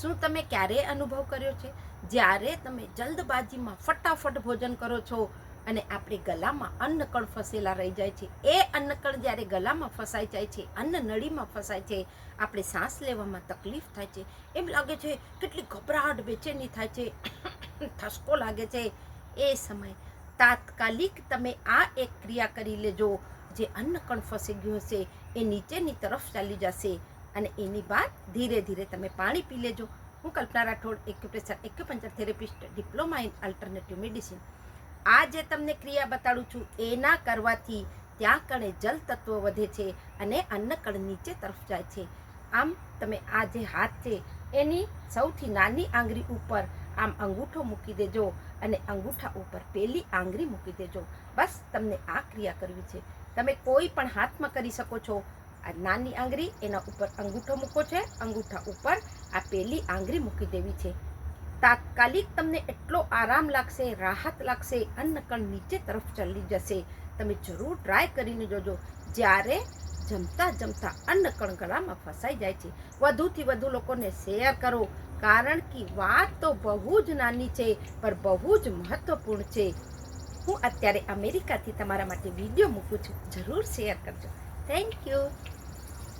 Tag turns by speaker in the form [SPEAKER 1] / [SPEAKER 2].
[SPEAKER 1] શું તમે ક્યારે અનુભવ કર્યો છે? જ્યારે તમે જલ્દબાજીમાં ફટાફટ ભોજન કરો છો અને આપણે ગલામાં અન્નકણ ફસેલા રહી જાય છે, એ અન્નકણ જ્યારે ગલામાં ફસાઈ જાય છે, અન્ન નળીમાં ફસાય છે, આપણે શ્વાસ લેવામાં તકલીફ થાય છે, એમ લાગે છે કેટલી ગભરાટ બેચેની થાય છે, થસકો લાગે છે, એ સમય. તાત્કાલિક તમે આ એક ક્રિયા કરી લેજો, જે અન્નકણ ફસી ગયું હશે, એ નીચેની તરફ ચાલી જશે. અને એની બાદ ધીરે ધીરે તમે પાણી પી લેજો. હું Kalpana Rathod, acupressure, acupuncture therapist, diploma in alternative medicine. આ જે તમને ક્રિયા બતાડું છું, એના કરવાથી ત્યાં કણે જલ તત્વ વધે છે અને અન્નકણ નીચે તરફ જાય છે. આમ તમે આ જે હાથ છે, એની સૌથી નાની આંગળી ઉપર આમ અંગૂઠો મૂકી દેજો અને અંગૂઠા ઉપર પેલી આંગળી મૂકી દેજો. બસ તમને આ ક્રિયા કરવી છે. તમે કોઈ પણ હાથમાં કરી શકો છો. આ નાની આંગળી એના ઉપર અંગૂઠો મૂકો છે. અંગૂઠા ઉપર આ પેલી આંગળી મૂકી દેવી છે. તાત્કાલિક તમને એટલો આરામ લાગશે, રાહત લાગશે અન્નકણ નીચે તરફ ચાલી જશે. તમે જરૂર ટ્રાય કરીને જોજો. જ્યારે જમતા જમતા અન્નકણ ગળામાં ફસાઈ જાય છે. વધુથી વધુ લોકોને શેર કરો. કારણ કે વાત તો બહુ જ નાની છે, પણ બહુ જ મહત્વપૂર્ણ છે. હું અત્યારે અમેરિકાથી તમારા માટે વીડિયો મૂકું છું. જરૂર શેર કરજો. Thank you